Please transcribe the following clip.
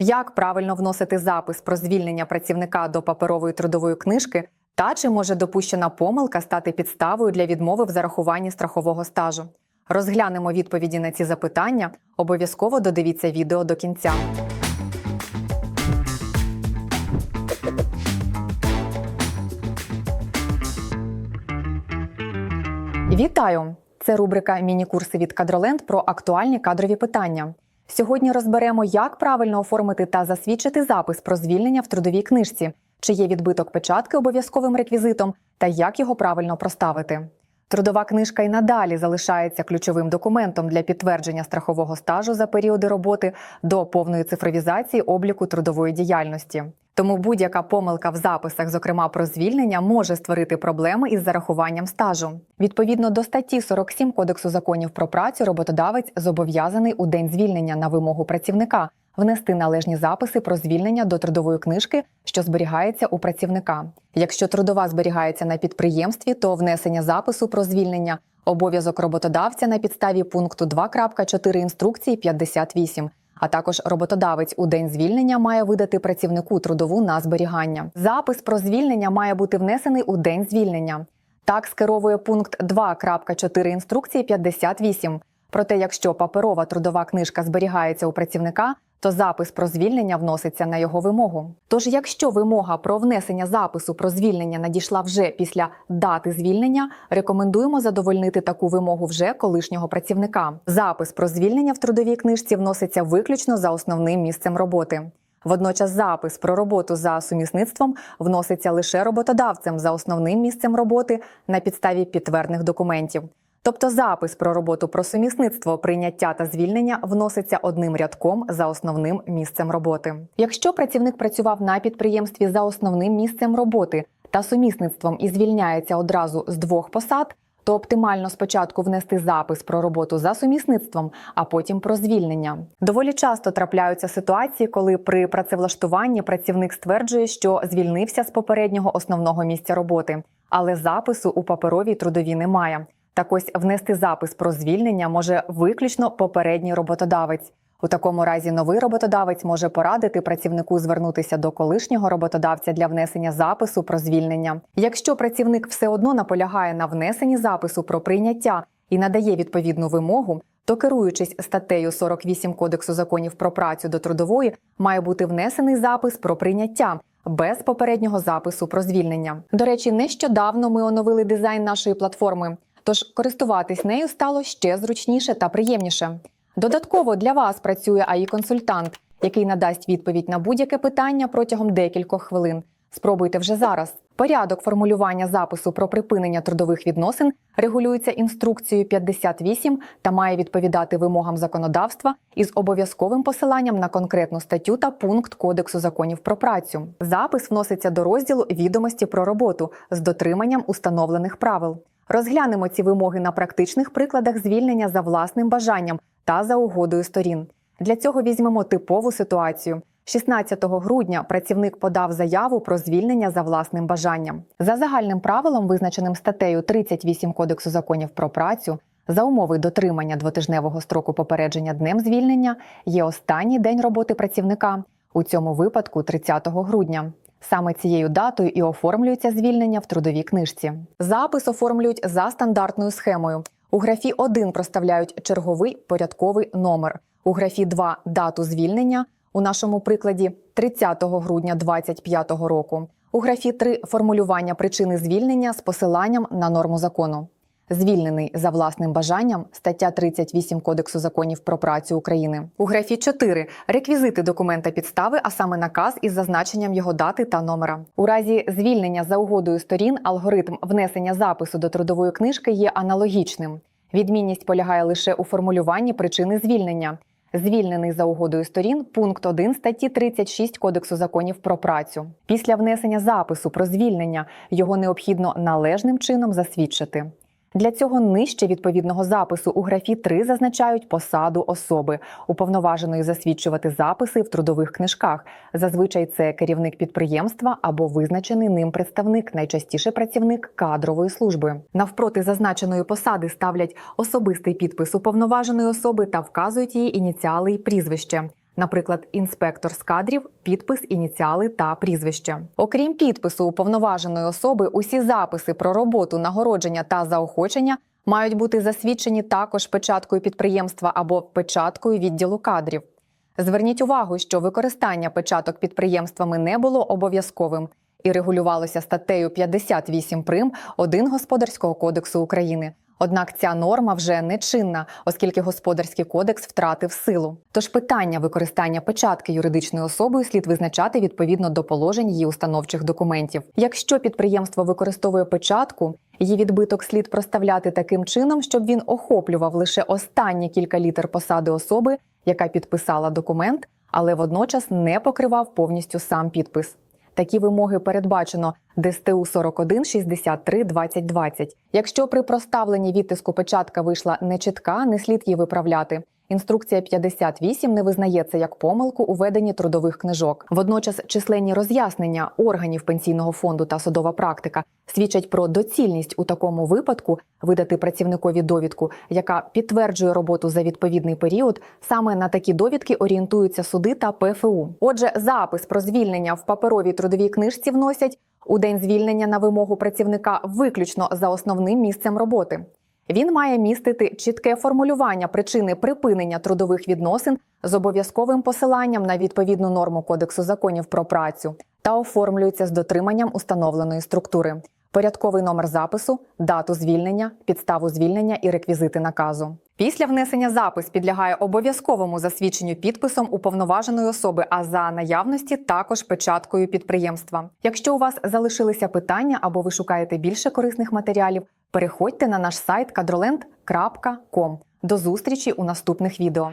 Як правильно вносити запис про звільнення працівника до паперової трудової книжки, та чи може допущена помилка стати підставою для відмови в зарахуванні страхового стажу? Розглянемо відповіді на ці запитання. Обов'язково додивіться відео до кінця. Вітаю! Це рубрика Міні-курси від Кадроленд про актуальні кадрові питання. Сьогодні розберемо, як правильно оформити та засвідчити запис про звільнення в трудовій книжці, чи є відбиток печатки обов'язковим реквізитом та як його правильно проставити. Трудова книжка і надалі залишається ключовим документом для підтвердження страхового стажу за періоди роботи до повної цифровізації обліку трудової діяльності. Тому будь-яка помилка в записах, зокрема про звільнення, може створити проблеми із зарахуванням стажу. Відповідно до статті 47 Кодексу законів про працю, роботодавець зобов'язаний у день звільнення на вимогу працівника внести належні записи про звільнення до трудової книжки, що зберігається у працівника. Якщо трудова зберігається на підприємстві, то внесення запису про звільнення обов'язок роботодавця на підставі пункту 2.4 інструкції 58 а також роботодавець у день звільнення має видати працівнику трудову на зберігання. Запис про звільнення має бути внесений у день звільнення. Так скеровує пункт 2.4 інструкції 58. Проте, якщо паперова трудова книжка зберігається у працівника, то запис про звільнення вноситься на його вимогу. Тож, якщо вимога про внесення запису про звільнення надійшла вже після дати звільнення, рекомендуємо задовольнити таку вимогу вже колишнього працівника. Запис про звільнення в трудовій книжці вноситься виключно за основним місцем роботи. Водночас запис про роботу за сумісництвом вноситься лише роботодавцем за основним місцем роботи на підставі підтвердних документів. Тобто запис про роботу про сумісництво, прийняття та звільнення вноситься одним рядком за основним місцем роботи. Якщо працівник працював на підприємстві за основним місцем роботи та сумісництвом і звільняється одразу з двох посад, то оптимально спочатку внести запис про роботу за сумісництвом, а потім про звільнення. Доволі часто трапляються ситуації, коли при працевлаштуванні працівник стверджує, що звільнився з попереднього основного місця роботи, але запису у паперовій трудовій немає. Так ось внести запис про звільнення може виключно попередній роботодавець. У такому разі новий роботодавець може порадити працівнику звернутися до колишнього роботодавця для внесення запису про звільнення. Якщо працівник все одно наполягає на внесенні запису про прийняття і надає відповідну вимогу, то керуючись статтею 48 Кодексу законів про працю до трудової, має бути внесений запис про прийняття. Без попереднього запису про звільнення. До речі, нещодавно ми оновили дизайн нашої платформи. Тож користуватись нею стало ще зручніше та приємніше. Додатково для вас працює АІ-консультант, який надасть відповідь на будь-яке питання протягом декількох хвилин. Спробуйте вже зараз. Порядок формулювання запису про припинення трудових відносин регулюється інструкцією 58 та має відповідати вимогам законодавства із обов'язковим посиланням на конкретну статтю та пункт Кодексу законів про працю. Запис вноситься до розділу відомості про роботу з дотриманням установлених правил. Розглянемо ці вимоги на практичних прикладах звільнення за власним бажанням та за угодою сторін. Для цього візьмемо типову ситуацію. 16 грудня працівник подав заяву про звільнення за власним бажанням. За загальним правилом, визначеним статтею 38 Кодексу законів про працю, за умови дотримання двотижневого строку попередження днем звільнення є останній день роботи працівника, у цьому випадку 30 грудня. Саме цією датою і оформлюється звільнення в трудовій книжці. Запис оформлюють за стандартною схемою. У графі 1 проставляють черговий порядковий номер. У графі 2 – дату звільнення. У нашому прикладі 30 грудня 2025 року. У графі 3 – формулювання причини звільнення з посиланням на норму закону. Звільнений за власним бажанням стаття 38 Кодексу законів про працю України. У графі 4 реквізити документа підстави, а саме наказ із зазначенням його дати та номера. У разі звільнення за угодою сторін алгоритм внесення запису до трудової книжки є аналогічним. Відмінність полягає лише у формулюванні причини звільнення. Звільнений за угодою сторін пункт 1 статті 36 Кодексу законів про працю. Після внесення запису про звільнення його необхідно належним чином засвідчити. Для цього нижче відповідного запису у графі 3 зазначають посаду особи, уповноваженої засвідчувати записи в трудових книжках. Зазвичай це керівник підприємства або визначений ним представник, найчастіше працівник кадрової служби. Навпроти зазначеної посади ставлять особистий підпис уповноваженої особи та вказують її ініціали і прізвище. Наприклад, інспектор з кадрів, підпис, ініціали та прізвище. Окрім підпису уповноваженої особи, усі записи про роботу, нагородження та заохочення мають бути засвідчені також печаткою підприємства або печаткою відділу кадрів. Зверніть увагу, що використання печаток підприємствами не було обов'язковим і регулювалося статтею 58 прим. 1 Господарського кодексу України. Однак ця норма вже не чинна, оскільки господарський кодекс втратив силу. Тож питання використання печатки юридичною особою слід визначати відповідно до положень її установчих документів. Якщо підприємство використовує печатку, її відбиток слід проставляти таким чином, щоб він охоплював лише останні кілька літер посади особи, яка підписала документ, але водночас не покривав повністю сам підпис. Такі вимоги передбачено ДСТУ 41 63 2020. Якщо при проставленні відтиску печатка вийшла нечітка, не слід її виправляти. Інструкція 58 не визнає це як помилку у веденні трудових книжок. Водночас численні роз'яснення органів пенсійного фонду та судова практика свідчать про доцільність у такому випадку видати працівникові довідку, яка підтверджує роботу за відповідний період. Саме на такі довідки орієнтуються суди та ПФУ. Отже, запис про звільнення в паперовій трудовій книжці вносять у день звільнення на вимогу працівника виключно за основним місцем роботи. Він має містити чітке формулювання причини припинення трудових відносин з обов'язковим посиланням на відповідну норму Кодексу законів про працю та оформлюється з дотриманням установленої структури. Порядковий номер запису, дату звільнення, підставу звільнення і реквізити наказу. Після внесення запис підлягає обов'язковому засвідченню підписом уповноваженої особи, а за наявності також печаткою підприємства. Якщо у вас залишилися питання або ви шукаєте більше корисних матеріалів, переходьте на наш сайт kadrolend.com. До зустрічі у наступних відео.